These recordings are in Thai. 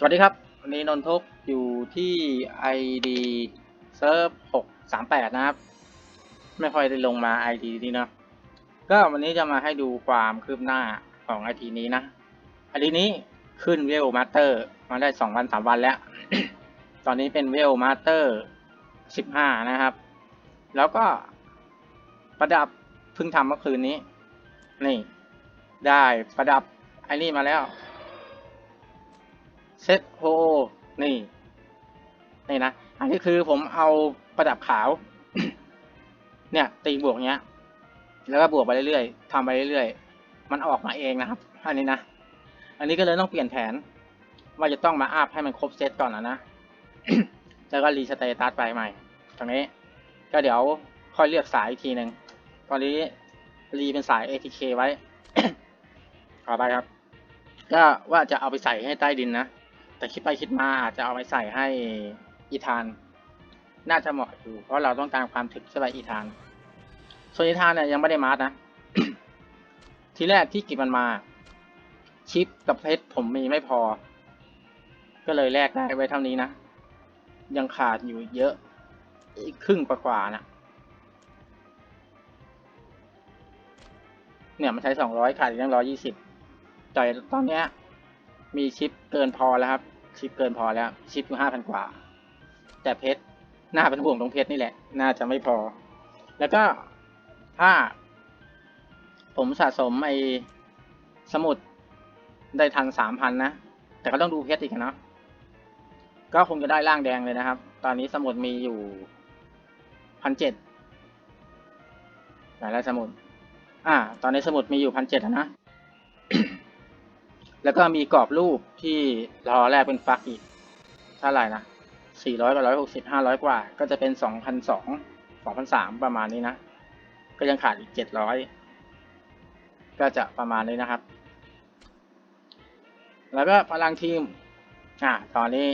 สวัสดีครับ วันนี้นนทกอยู่ที่ ID เซิร์ฟ638 นะครับ ไม่ค่อยได้ลงมา ID นี้นะ ก็วันนี้จะมาให้ดูความคืบหน้าของ ID นี้นะ ID นี้ขึ้นเวลมาสเตอร์มาได้ 2 วัน 3 วันแล้ว ตอนนี้เป็นเวลมาสเตอร์ 15 นะครับ แล้วก็ประดับเพิ่งทำเมื่อคืนนี้ นี่ ได้ประดับไอ้นี่มาแล้ว เซตโฮนี่ นี่นะ อันนี้คือผมเอาประดับขาว เนี่ย ตีบวกเนี้ย แล้วก็บวกไปเรื่อยๆทำไปเรื่อยๆ มันออกมาเองนะครับ อันนี้นะ อันนี้ก็เลยต้องเปลี่ยนแผน ว่าจะต้องมาอัพให้มันครบเซตก่อนนะนะ แล้วก็รีสเตตัสไปใหม่ ตรงนี้ ก็เดี๋ยวค่อยเลือกสายอีกทีหนึ่งตอนนี้รีเป็นสาย ATK ไว้ ต่อไปครับ ก็ว่าจะเอาไปใส่ให้ใต้ดินนะ แต่คิดไปคิดมาอาจจะเอาไปใส่ให้อีธาน น่าจะเหมาะอยู่ เพราะเราต้องการความถึกใช่ไหมอีธาน ส่วนอีธานเนี่ยยังไม่ได้มาร์นะ ทีแรกที่กิบมันมา ชิปกับเพชรผมมีไม่พอ ก็เลยแลกได้ไว้เท่านี้นะ ยังขาดอยู่เยอะ อีกครึ่งกว่าๆนะเนี่ยมันใช้สองร้อยขาดอีกตั้งร้อยี่สิบแต่ตอนเนี้ยมีชิปเกินพอแล้วครับ ชิปเกินพอแล้ว ชิปอยู่ห้าพันกว่า แต่เพชรน่าเป็นห่วงตรงเพชรนี่แหละ น่าจะไม่พอ แล้วก็ถ้า ผมสะสมไอ้สมุดได้ทันสามพันนะ แต่ก็ต้องดูเพชรอีกนะก็คงจะได้ร่างแดงเลยนะครับ ตอนนี้สมุดมีอยู่พันเจ็ดไหนแล้วสมุด อ่า ตอนนี้สมุดมีอยู่พันเจ็ดนะ แล้วก็มีกรอบรูปที่รอแรกเป็นฟักอีกเท่าไหร่นะสี่ร้อยกับร้อยหกสิบห้าร้อยกว่า ก็จะเป็นสองพันสองสองพันสามประมาณนี้นะ ก็ยังขาดอีกเจ็ดร้อยก็จะประมาณนี้นะครับ แล้วก็พลังทีม อ่า ตอนนี้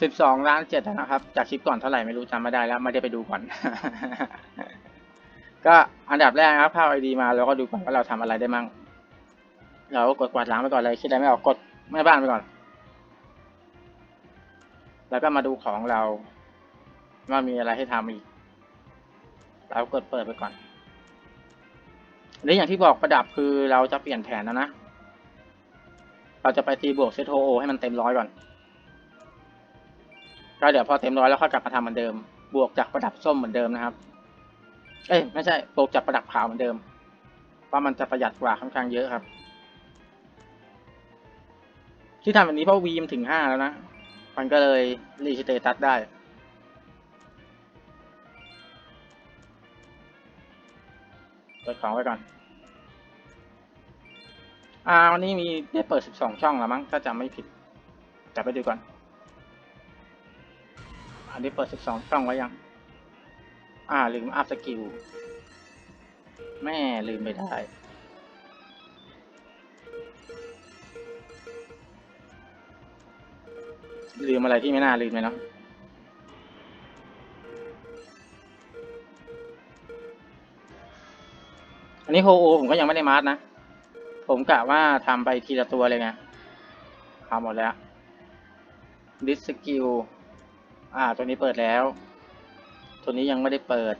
สิบสองล้านเจ็ดนะครับ จากคลิปก่อนเท่าไหร่ไม่รู้จำไม่ได้แล้วไม่ได้ไปดูก่อน ก็อันดับแรกนะครับเข้าไอดีมาเราก็ดูก่อนว่าเราทำอะไรได้มั่ง เราก็กดกวาดล้างไปก่อนเลยคิดอะไรไม่ออกกดแม่บ้านไปก่อน แล้วก็มาดูของเรา ว่ามีอะไรให้ทำอีก เรากดเปิดไปก่อนอันนี้อย่างที่บอกประดับคือเราจะเปลี่ยนแผนแล้วนะ เราจะไปตีบวกเซตโอให้มันเต็มร้อยก่อนก็เดี๋ยวพอเต็มร้อยแล้วค่อยกลับมาทำเหมือนเดิม บวกจากประดับส้มเหมือนเดิมนะครับ เอ้ยไม่ใช่บวกจากประดับขาวเหมือนเดิม เพราะมันจะประหยัดกว่าค่อนข้างเยอะครับ ที่ทำแบบนี้เพราะวีมถึงห้าแล้วนะ มันก็เลยรีสเตตัสได้ เปิดของไว้ก่อน อ่าวันนี้มีได้เปิดสิบสองช่องแล้วมั้ง ถ้าจำไม่ผิด แต่ไปดูก่อน อันนี้เปิดสิบสองช่องไว้ยัง อ่าลืมอัพสกิล แม่ลืมไปได้ ลืมอะไรที่ไม่น่าลืมเลยเนาะอันนี้โฮโอผมก็ยังไม่ได้มาร์กนะ ผมกะว่าทำไปทีละตัวเลยไงทำหมดแล้วดิสกิลอ่า ตัวนี้เปิดแล้ว ตัวนี้ยังไม่ได้เปิด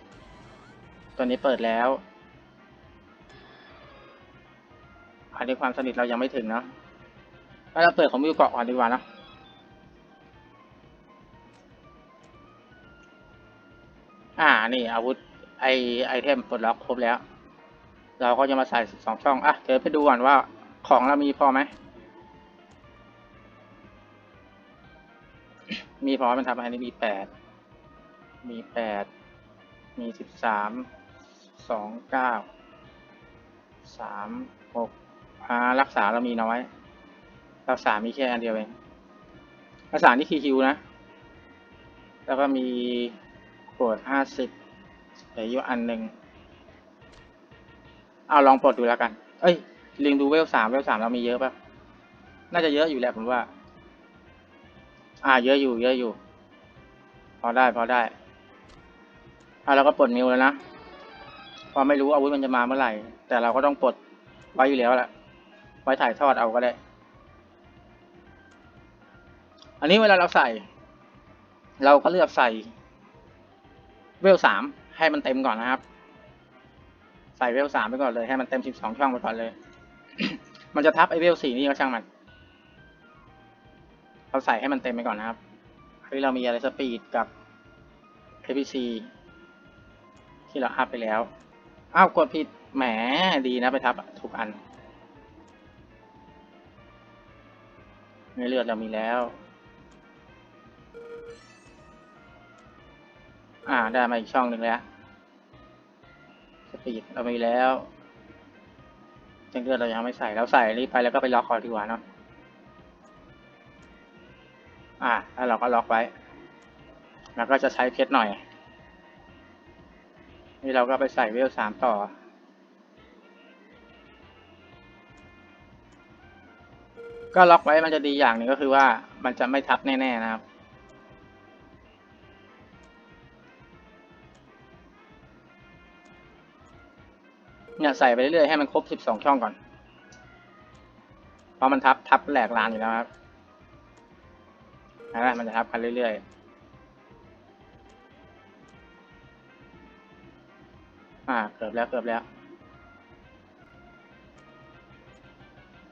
ตัวนี้เปิดแล้วอันนี้ความสนิทเรายังไม่ถึงเนาะถ้าเราเปิดของมิวเกาะก่อนดีกว่านะ อ่า นี่อาวุธไอไอเทมปลดล็อกครบแล้ว เราก็จะมาใส่สองช่อง อะ เดี๋ยวไปดูก่อนว่าของเรามีพอไหม มีพอมันทำอันนี้มีแปด มีแปด มีสิบสาม สองเก้า สามหกอ่า รักษาเรามีน้อย รักษามีแค่อันเดียวเอง รักษานี่คีคิวนะ แล้วก็มี ขวดห้าสิบเหลืออยู่อันหนึ่งเอาลองปลดดูแล้วกัน เอ้ย ลิงดูเวลสามเวลสามเรามีเยอะป่ะน่าจะเยอะอยู่แหละผมว่า อ่า เยอะอยู่ เยอะอยู่ พอได้ พอได้อ่าเราก็ปลดมิวแล้วนะเพอไม่รู้อาวุธมันจะมาเมื่อไหร่ แต่เราก็ต้องปลดไว้อยู่แล้วแหละ ไว้ถ่ายทอดเอาก็ได้ อันนี้เวลาเราใส่ เราก็เลือกใส่ เวลสามให้มันเต็มก่อนนะครับ ใส่เวลสามไปก่อนเลยให้มันเต็มสิบสองช่องไปก่อนเลย มันจะทับไอเวลสี่นี่ก็ช่างมันเราใส่ให้มันเต็มไปก่อนนะครับอันนี้เรามีอะไรสปีดกับ APC ที่เราอัพไปแล้ว อ้าวกดผิด แหมดีนะไปทับถูกอันเนื้อเลือดเรามีแล้ว อ่า ได้มาอีกช่องหนึ่งแล้ว สปีดเรามีแล้วจ้งเลือดเรายังไม่ใส่เราใส่รีบไปแล้วก็ไปล็อกคอดีกว่าเนาะ อ่า แล้วเราก็ล็อกไว้ แล้วก็จะใช้เพชรหน่อย นี่เราก็ไปใส่เวลสามต่อก็ล็อกไว้มันจะดีอย่างหนึ่งก็คือว่ามันจะไม่ทับแน่ ๆ นะครับ เนี่ยใส่ไปเรื่อยๆให้มันครบสิบสองช่องก่อน เพราะมันทับทับแหลกลานอยู่แล้วครับนะมันจะทับกันเรื่อยๆ อ่า เกือบแล้วเกือบแล้ว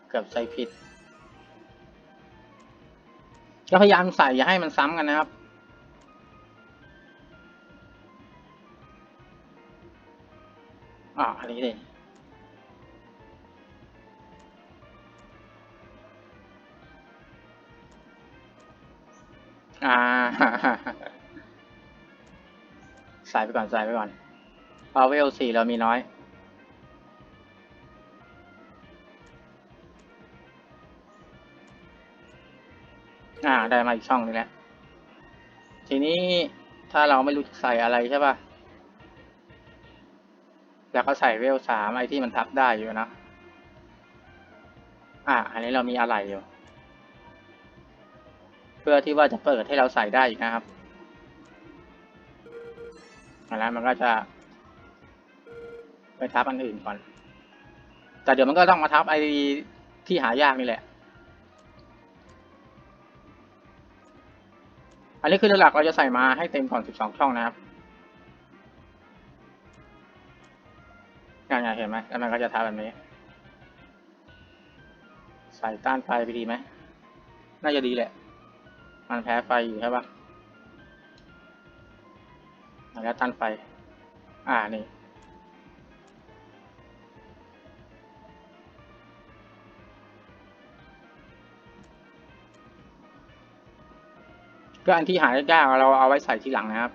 เกือบใส่ผิด ก็พยายามใส่อย่าให้มันซ้ำกันนะครับ อ่าอันนี้ดิอ่าใส่ไปก่อนใส่ไปก่อนพอเวลสี่เรามีน้อยอ่าได้มาอีกช่องนึงแล้ว ทีนี้ถ้าเราไม่รู้จะใส่อะไรใช่ป่ะ แล้วก็ใส่เวลสามไอที่มันทับได้อยู่นะ อ่าอันนี้เรามีอะไรอยู่ เพื่อที่ว่าจะเปิดให้เราใส่ได้อีกนะครับอันนั้นมันก็จะ ไปทับอันอื่นก่อน แต่เดี๋ยวมันก็ต้องมาทับไอที่หายากนี่แหละ อันนี้คือหลักเราจะใส่มาให้เต็มก่อน 12 ช่องนะครับ ยังไงเห็นไหมแล้วมันก็จะทับแบบนี้ ใส่ต้านไฟไปดีไหม น่าจะดีแหละ มันแพ้ไฟอยู่ใช่ปะแล้วต้านไฟ อ่า นี่ก็อันที่หายากเราเอาไว้ใส่ทีหลังนะครับ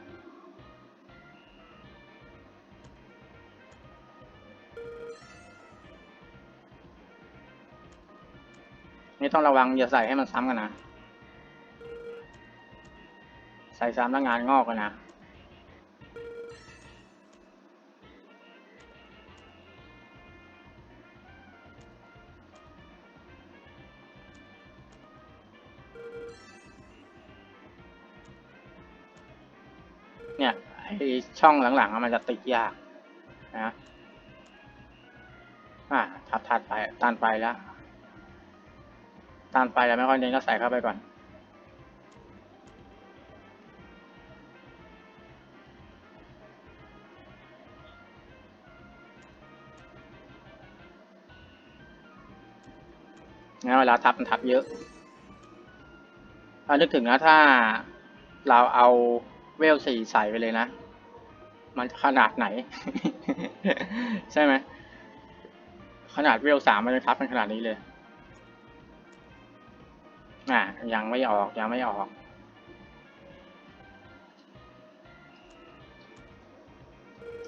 นี่ต้องระวังอย่าใส่ให้มันซ้ำกันนะ ใส่ซ้ำแล้วงานงอกกันนะ เนี่ยไอช่องหลังๆมันจะติดยากนะ อ่าทับทัดไปตันไปแล้ว ตันไปแล้วไม่ค่อยเน้นก็ใส่เข้าไปก่อน งั้นเวลาทับมันทับเยอะเอานึกถึงนะถ้าเราเอาเวลสี่ใส่ไปเลยนะ มันขนาดไหน ใช่ไหม ขนาดเวลสามมันจะทับมันขนาดนี้เลย อะยังไม่ออกยังไม่ออก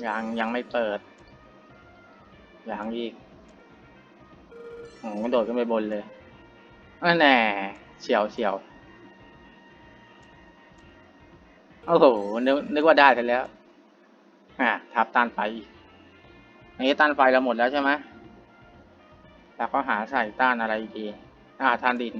ยังยังไม่เปิด ยังอีกโอ้โหโดดขึ้นไปบนเลยนั่นแน่เฉียวเฉียวโอ้โหนึกนึกว่าได้ไปแล้ว อ่าทับต้านไฟอันนี้ต้านไฟเราหมดแล้วใช่ไหมแล้วก็หาใส่ต้านอะไรดีอ่าต้านดิน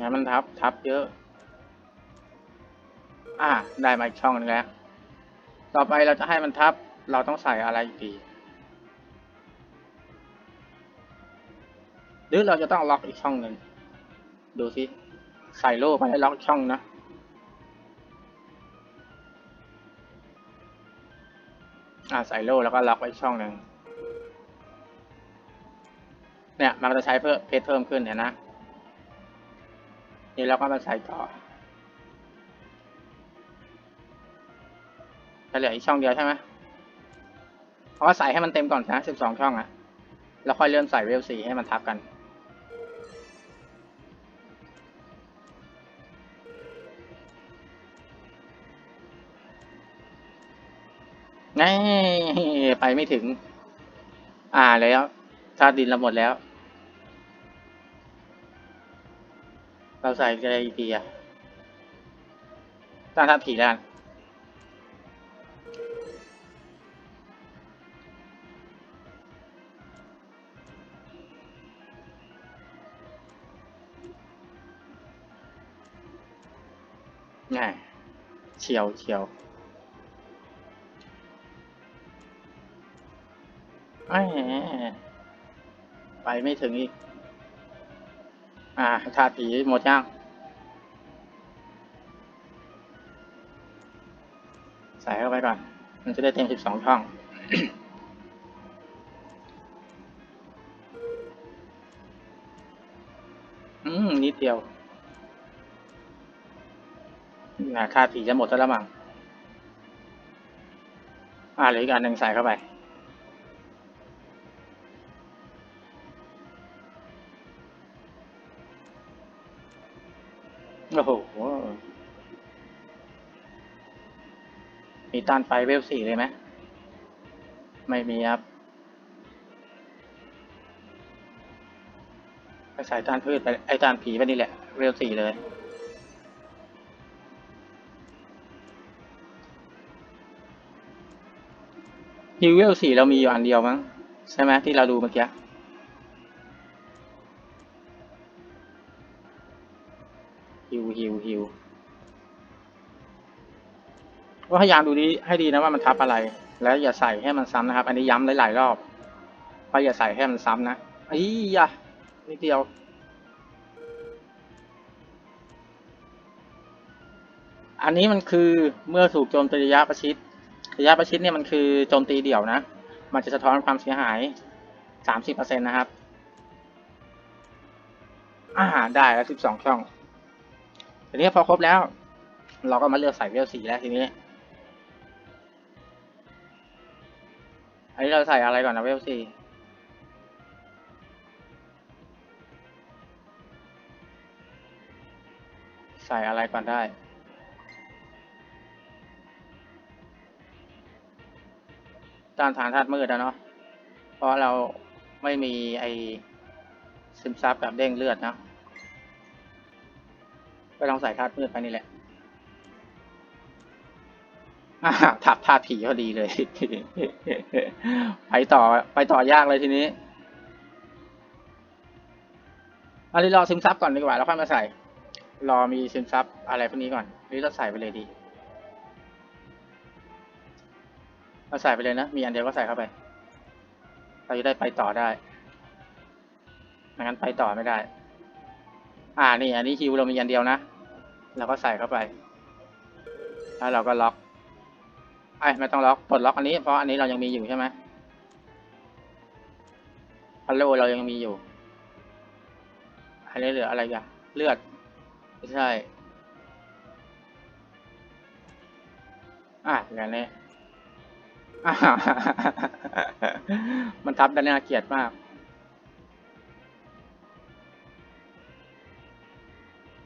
งั้นมันทับ ทับเยอะ อ่า ได้มาอีกช่องนึงแล้ว ต่อไปเราจะให้มันทับ เราต้องใส่อะไรดีหรือเราจะต้องล็อกอีกช่องหนึ่ง ดูสิ ใส่โล่ไปแล้วล็อกช่องนะ อ่าใส่โล่แล้วก็ล็อกไว้ช่องหนึ่ง เนี่ย มันจะใช้เพิ่มเพชรเพิ่มขึ้นเห็นนะ นี่เราก็มาใส่ต่อจะเหลืออีกช่องเดียวใช่ไหมเพราะว่าใส่ให้มันเต็มก่อนนะสิบสองช่องอะแล้วค่อยเริ่มใส่เวลสี่ให้มันทับกัน ไงไปไม่ถึง อ่าแล้วธาตุดินเราหมดแล้ว เราใส่อะไรอีกทีอะตั้งธาตุผีแล้วกันง่ายเฉียวเฉียวไปไม่ถึงอีก อ่าธาตุผีหมดย่างใส่เข้าไปก่อน มันจะได้เต็มสิบสองช่อง อืม นิดเดียวนะค่าผีจะหมดแล้วมั้งอ่าเหลืออีกอันหนึ่งใส่เข้าไป โอ้โห มีต้านไฟเวลสี่เลยไหม ไม่มีครับก็ใส่ต้านพืชไปไอ้ต้านผีไปนี่แหละ เวลสี่เลยฮิวเวลสี่เรามีอยู่อันเดียวมั้ง ใช่ไหมที่เราดูเมื่อกี้ ก็พยายามดูดีให้ดีนะว่ามันทับอะไร แล้วอย่าใส่ให้มันซ้ำนะครับ อันนี้ย้ำหลายๆรอบเพราอย่าใส่ให้มันซ้ำนะไอ้ยะนิดเดียว อันนี้มันคือเมื่อถูกโจมตีระยะประชิดระยะประชิดเนี่ยมันคือโจมตีเดี่ยวนะ มันจะสะท้อนความเสียหายสามสิบเปอร์เซ็นนะครับอาหารได้แล้วสิบสองช่อง ทีนี้พอครบแล้ว เราก็มาเลือกใส่เวลสีแล้วทีนี้ อันนี้เราใส่อะไรก่อนนะเวลสีใส่อะไรก่อนได้ต้านทานธาตุมืดนะเนาะ เพราะเราไม่มีไอซึมซับแบบเด้งเลือดนะ ก็ลองใส่ธาตุมืดไปนี่แหละ ถับธาผีพอดีเลย ไปต่อไปต่อยากเลยทีนี้อันนี้รอซึมซับก่อนดีกว่าแล้วค่อยมาใส่ รอมีซึมซับอะไรพวกนี้ก่อนหรือเราใส่ไปเลยดีเราใส่ไปเลยนะ มีอันเดียวก็ใส่เข้าไป เราจะได้ไปต่อได้ไม่งั้นไปต่อไม่ได้ อ่านี่ อันนี้ฮิวเรามีอันเดียวนะ เราก็ใส่เข้าไป แล้วเราก็ล็อก ไอ้ไม่ต้องล็อกปลดล็อกอันนี้เพราะอันนี้เรายังมีอยู่ใช่ไหมพัลโลเรายังมีอยู่อันนี้เหลืออะไรกันเลือดไม่ใช่อะอย่างนี้อ่ามันทับด้านน่าเกลียดมาก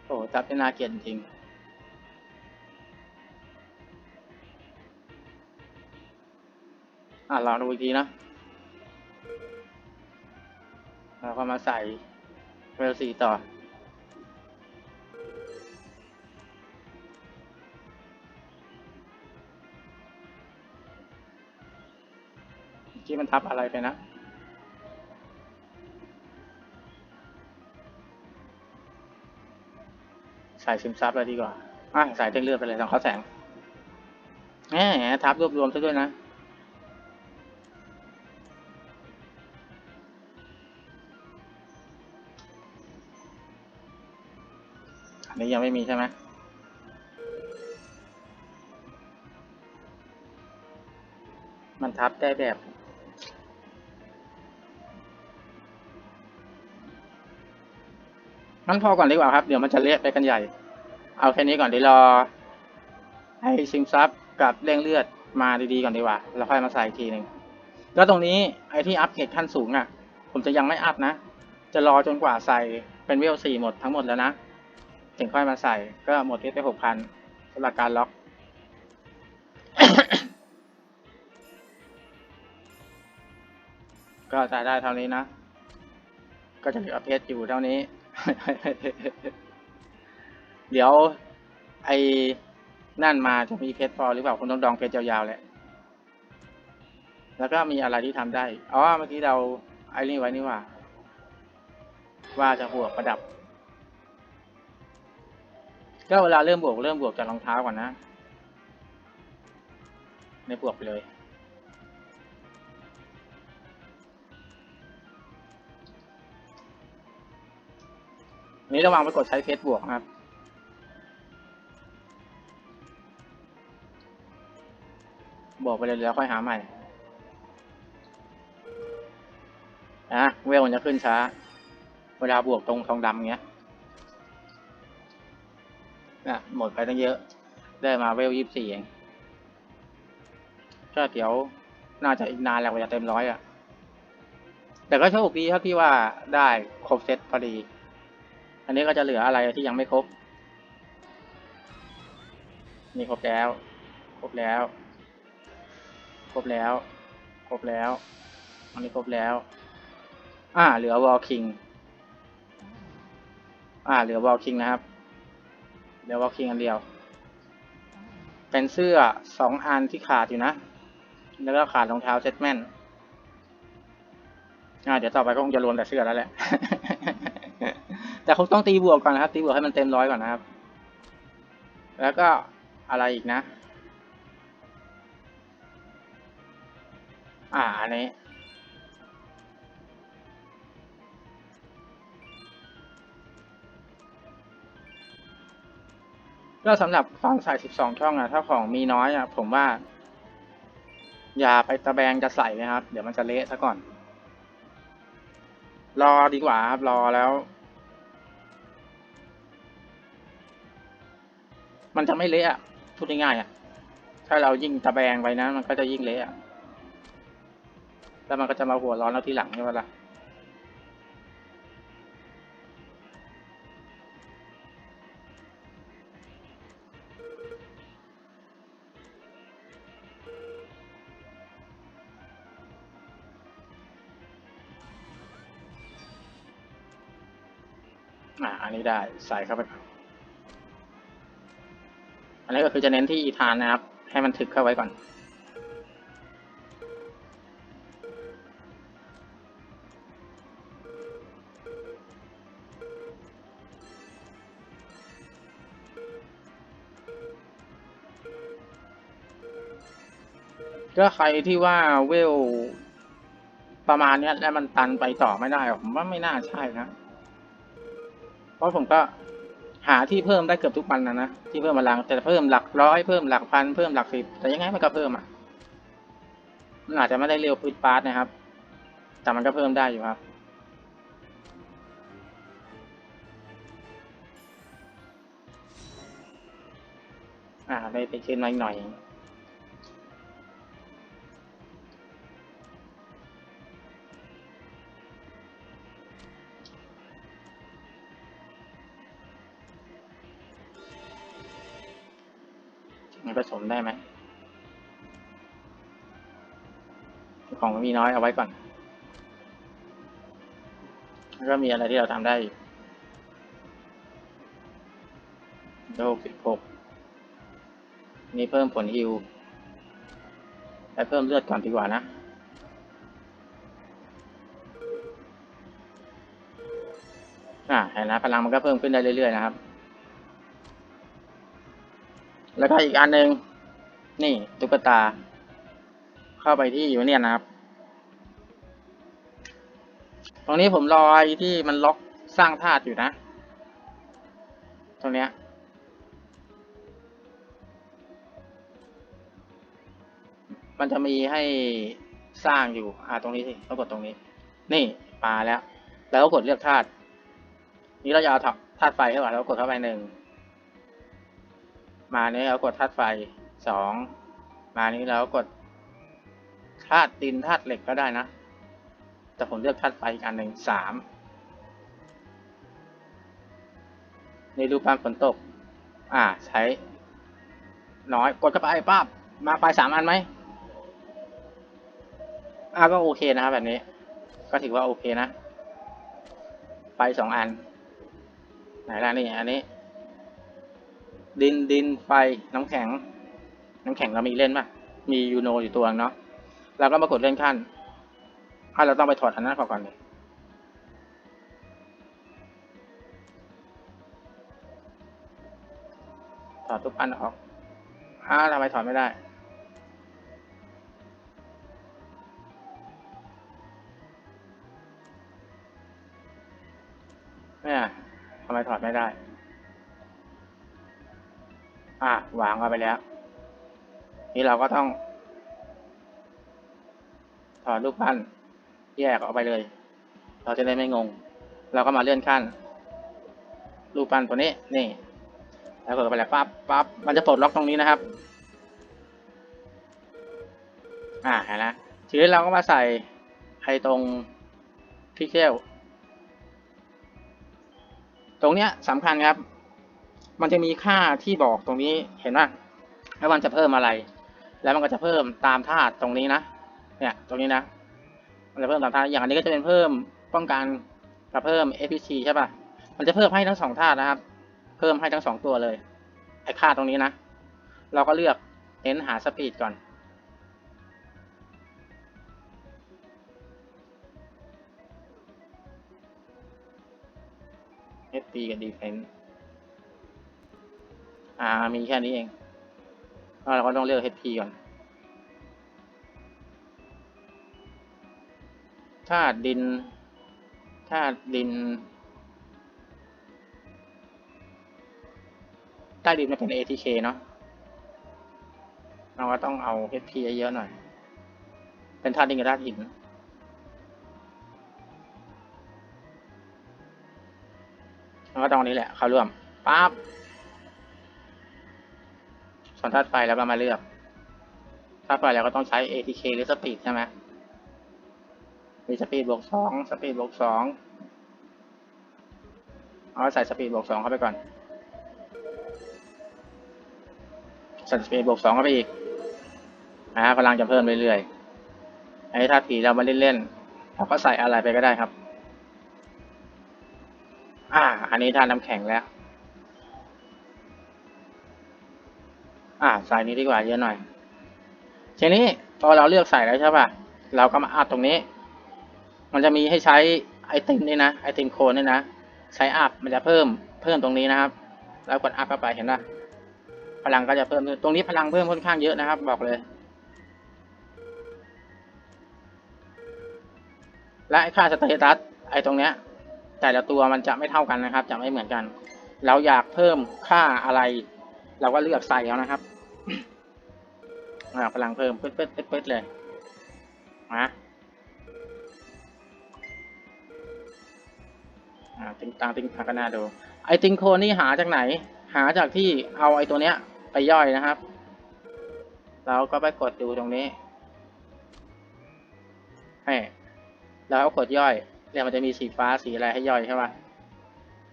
โอ้ทับได้น่าเกลียดจริง อะลองดูอีกทีนะเราก็มาใส่เวลสีต่อเมื่มันทับอะไรไปนะใส่ซึมซับเลยดีกว่า อะใส่เต้งเลือดไปเลยสองข้อแสงแหมทับรวบรวมซะด้วยนะ อันนี้ยังไม่มีใช่ไหมมันทับได้แบบมันพอก่อนดีกว่าครับ เดี๋ยวมันจะเละไปกันใหญ่ เอาแค่นี้ก่อนเดี๋ยวรอ ให้ซิมซับกับเร่งเลือดมาดีๆก่อนดีกว่า แล้วค่อยมาใส่อีกทีหนึ่งแล้วตรงนี้ไอ้ที่อัพเกรดขั้นสูงอะ ผมจะยังไม่อัพนะ จะรอจนกว่าใส่เป็นเวลสี่หมดทั้งหมดแล้วนะ ถึงค่อยมาใส่ก็หมดเพชรไปหกพันสำหรับการล็อก ก็จ่ายได้เท่านี้นะ ก็จะเหลือเพชรอยู่เท่านี้ เดี๋ยวไอ้นั่นมาจะมีเพชรพอหรือเปล่าคุณต้องดองเพชรยาวๆแหละ แล้วก็มีอะไรที่ทำได้ อ๋อ เมื่อกี้เราไอ้นี่ไว้นี่ว่า ว่าจะบวประดับ ก็เวลาเริ่มบวกเริ่มบวกจากรองเท้าก่อนนะไม่บวกไปเลยอันนี้ระวังไปกดใช้เพชรบวกนะครับบวกไปเลยแล้วค่อยหาใหม่นะเวลมันจะขึ้นช้า เวลาบวกตรงทองดำเงี้ย นะหมดไปตั้งเยอะ ได้มาเวลยี่สิบสี่เองก็เดี๋ยวน่าจะอีกนานแล้วกว่าจะเต็มร้อยอะ่ะแต่ก็โชคดีครับที่ว่าได้ครบเซตพอดี อันนี้ก็จะเหลืออะไรที่ยังไม่ครบ นี่ครบแล้ว ครบแล้ว ครบแล้ว ครบแล้ว อันนี้ครบแล้ว อ่า เหลือวอลคิง อ่า เหลือวอลคิงนะครับ เหลือววอลคิงอันเดียว เป็นเสื้อสองอันที่ขาดอยู่นะ แล้วก็ขาดรองเท้าเซตแมนอ่าเดี๋ยวต่อไปก็คงจะรวมแต่เสื้อแล้วแหละ แต่คงต้องตีบวกก่อนนะครับ ตีบวกให้มันเต็มร้อยก่อนนะครับ แล้วก็อะไรอีกนะ อ่าอันนี้ ก็สำหรับตอนใส่สิบสองช่องอะถ้าของมีน้อยอะ ผมว่า อย่าไปตะแบงจะใส่นะครับ เดี๋ยวมันจะเละซะก่อน รอดีกว่าครับ รอแล้ว มันจะไม่เละอะพูดง่ายๆอะ ถ้าเรายิ่งตะแบงไปนะ มันก็จะยิ่งเละอะแล้วมันก็จะมาหัวร้อนเราทีหลังใช่ไหมล่ะ อ่ได้ ใส่เข้าไป อันนี้ก็คือจะเน้นที่อีธานนะครับ ให้มันถึกเข้าไว้ก่อน ก็ใครที่ว่าเวลประมาณนี้แล้วมันตันไปต่อไม่ได้ ผมว่าไม่น่าใช่นะ เพราะผมก็หาที่เพิ่มได้เกือบทุกวันนะนะที่เพิ่มมาลังแต่เพิ่มหลักร้อยเพิ่มหลักพันเพิ่มหลักสิบแต่ยังไงมันก็เพิ่มอะมันอาจจะไม่ได้เร็วปืดปาร์ตนะครับ แต่มันก็เพิ่มได้อยู่ครับ อ่าไปไปเชิญหน่อยหน่อย ผสมได้ไหมของมีน้อยเอาไว้ก่อน แล้วก็มีอะไรที่เราทำได้อีกโลกสิบหกนี่เพิ่มผลฮิวและเพิ่มเลือดก่อนดีกว่านะอ่าเห็นนะพลังมันก็เพิ่มขึ้นได้เรื่อยๆนะครับ แล้วก็อีกอันหนึ่งนี่ตุ๊กตา เข้าไปที่อยูเนี่ยนะครับ ตรงนี้ผมรอไอ้ที่มันล็อกสร้างธาตุอยู่นะ ตรงเนี้ยมันจะมีให้สร้างอยู่ อ่าตรงนี้สิต้องกดตรงนี้ นี่มาแล้ว แล้วก็กดเลือกธาตุ นี้เราจะเอาธาตุไฟเข้าไปแล้วกดเข้าไปหนึ่ง มานี้เรากดธาตุไฟสองมานี้เรากดธาตุดินธาตุเหล็กก็ได้นะ แต่ผมเลือกธาตุไฟอีกอันหนึ่งสามในรูปปั้นฝนตก อ่าใช้ น้อยกดเข้าไปปั๊บมาไฟสามอันไหมอ่าก็โอเคนะครับแบบนี้ ก็ถือว่าโอเคนะไฟสองอัน ไหนล่ะนี่อันนี้ ดินดินไฟน้ำแข็ง น้ำแข็งเรามีเล่นป่ะ มียูโนอยู่ตัวเนาะเราก็มากดเล่นขั้นถ้าเราต้องไปถอดอันนั้นกก่อนเลยถอดทุกอันออกอ้าทำไมถอดไม่ได้เนี่ยทำไมถอดไม่ได้ อะวางเอาไปแล้ว นี่เราก็ต้อง ถอดรูปปั้นแยกออกไปเลย เราจะได้ไม่งง เราก็มาเลื่อนขั้น รูปปั้นตัวนี้ นี่ แล้วกดไปแล้วปั๊บปั๊บมันจะปลดล็อกตรงนี้นะครับ อ่าเห็นแล้วทีนี้เราก็มาใส่ไอ้ตรงพิกเซลตรงเนี้ยสำคัญครับ มันจะมีค่าที่บอกตรงนี้เห็นไหมแล้วมันจะเพิ่มอะไร แล้วมันก็จะเพิ่มตามธาตุตรงนี้นะ เนี่ย ตรงนี้นะ มันจะเพิ่มตามธาตุอย่างอันนี้ก็จะเป็นเพิ่มป้องกันกับเพิ่ม APC ใช่ป่ะ มันจะเพิ่มให้ทั้งสองธาตุนะครับ เพิ่มให้ทั้งสองตัวเลย ไอ้ค่าตรงนี้นะ เราก็เลือกเน้นหาสปีดก่อน FP กับ Defense ่ามีแค่นี้เองแล้วเราก็ต้องเลือก HP ก่อนถ้าดินถ้าดินใต้ดินมันเป็น ATK เนาะ เราก็ต้องเอา HP เยอะๆหน่อย เป็นธาตุดินกับธาตุหินแล้วก็ตรงนี้แหละ เขาร่วมปั๊บ ส่วนธาตุไฟแล้วก็มาเลือกธาตุไฟแล้วก็ต้องใช้ ATK หรือสปีดใช่ไหมมีสปีดบวกสองสปีดบวกสองเอาใส่สปีดบวกสองเข้าไปก่อนใส่สปีดบวกสองเข้าไปอีกอ่าพลังจะเพิ่มเรื่อยๆไอ้ธาตุผีเรามาเล่นๆเราก็ใส่อะไรไปก็ได้ครับ อ่า อันนี้ทานน้ำแข็งแล้ว อ่าใส่นี้ดีกว่าเยอะหน่อยทีนี้พอเราเลือกใส่แล้วใช่ป่ะเราก็มาอัดตรงนี้ มันจะมีให้ใช้ไอติมนี่นะไอติมโคนนี่นะใช้อัพมันจะเพิ่มเพิ่มตรงนี้นะครับ แล้วกดอัพเข้าไปเห็นป่ะพลังก็จะเพิ่มตรงนี้พลังเพิ่มค่อนข้างเยอะนะครับ บอกเลย และค่าสเตตัสไอตรงเนี้ย แต่ละตัวมันจะไม่เท่ากันนะครับ จะไม่เหมือนกัน เราอยากเพิ่มค่าอะไร เราก็เลือกใส่เอานะครับ อ่าพลังเพิ่มปึ๊ดปึ๊ดปึ๊ดปึ๊ดเลยมาอ่าติงตางติงตางก็น่าดู ไอติงโคนนี่หาจากไหน หาจากที่เอาไอตัวเนี้ย ไปย่อยนะครับ เราก็ไปกดดูตรงนี้ให้แล้วก็กดย่อยเนี่ยมันจะมีสีฟ้าสีอะไรให้ย่อยใช่ป่ะ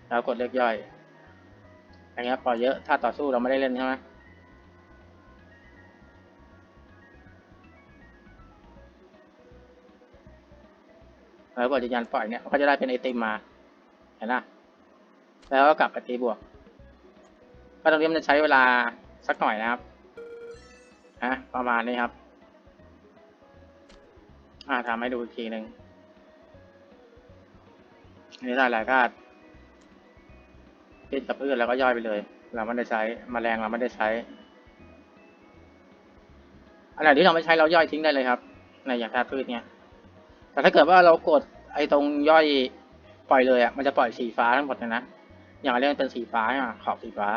แล้วกดเลือกย่อยอย่างเงี้ยพอเยอะถ้าต่อสู้เราไม่ได้เล่นใช่ไหม แล้วกดยืนยันปล่อยเนี่ยก็จะได้เป็นไอติมมาเห็นไหมแล้วก็กลับไปตีบวก ก็ตรงนี้มันจะใช้เวลาสักหน่อยนะครับฮะประมาณนี้ครับ อ่าทำให้ดูอีกทีหนึ่งนนี้ได้หลายธาตุพิษกับพืชแล้วก็ย่อยไปเลย เราไม่ได้ใช้มแมลงเราไม่ได้ใช้อันไหนที่เราไม่ใช้เราย่อยทิ้งได้เลยครับในอย่างธาตุพืชเนี่ย แต่ถ้าเกิดว่าเรากดไอ้ตรงย่อยปล่อยเลยอะ มันจะปล่อยสีฟ้าทั้งหมดเลยนะ อย่างอันนี้มันเป็นสีฟ้าใช่ไหมขอบสีฟ้า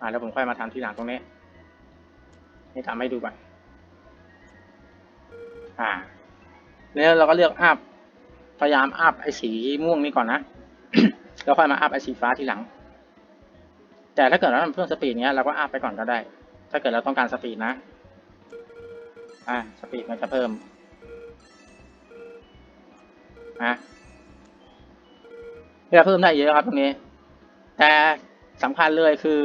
อ่าแล้วผมค่อยมาทำทีหลังตรงนี้ นี่ทำให้ดูก่อน อ่า แล้วเราก็เลือกอัพ พยายามอัพไอ้สีม่วงนี่ก่อนนะ แล้วค่อยมาอัพไอ้สีฟ้าทีหลัง แต่ถ้าเกิดว่ามันเพิ่มสปีดเนี้ยเราก็อัพไปก่อนก็ได้ ถ้าเกิดเราต้องการสปีดนะ อ่าสปีดมันจะเพิ่มอะเราเพิ่มได้เยอะครับตรงนี้ แต่สำคัญเลยคือ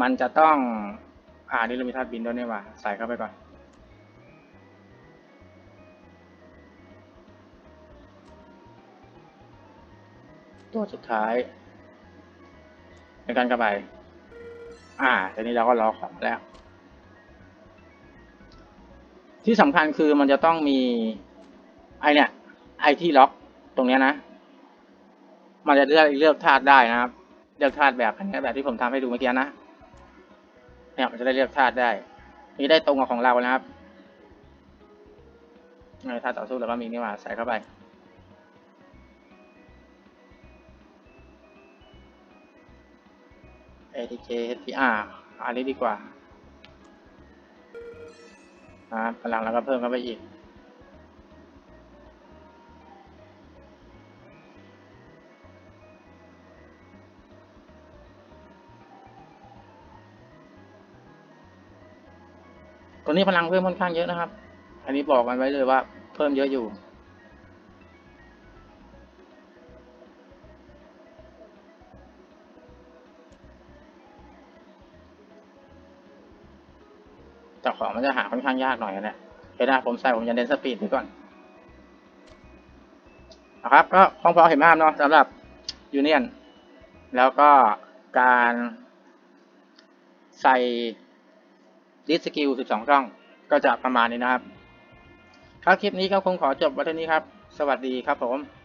มันจะต้อง อ่านี่เรามีธาตุบินด้วยนี่หว่า ใส่เข้าไปก่อนตัวสุดท้าย ในการกระบาย อ่าทีนี้เราก็รอของแล้ว ที่สำคัญคือมันจะต้องมีไอเนี่ยไอที่ล็อกตรงเนี้ยนะ มันจะเลือกเลือกธาตุได้นะครับ เลือกธาตุแบบอันนี้แบบที่ผมทำให้ดูเมื่อกี้นะ เนี่ยมันจะได้เลือกธาตุได้ นี่ได้ตรงกับของเรานะครับธาตุต่อสู้แล้วก็มีนี่มาใส่เข้าไป ATK HDR อันนี้ดีกว่า นะครับพลังแล้วก็เพิ่มเข้าไปอีกตัวนี้พลังเพิ่มค่อนข้างเยอะนะครับ อันนี้บอกกันไว้เลยว่าเพิ่มเยอะอยู่ จะหาค่อนข้างยากหน่อยนะเนี่ยเห็นไหมผมใส่ผมจะเน้นสปีดไว้ก่อนนะครับก็คงพอเห็นภาพเนาะสำหรับยูเนียนแล้วก็การใส่ดิสกิล 12 ช่อง ก็จะประมาณนี้นะครับ ครับคลิปนี้ก็คงขอจบไว้เท่านี้ครับ สวัสดีครับผม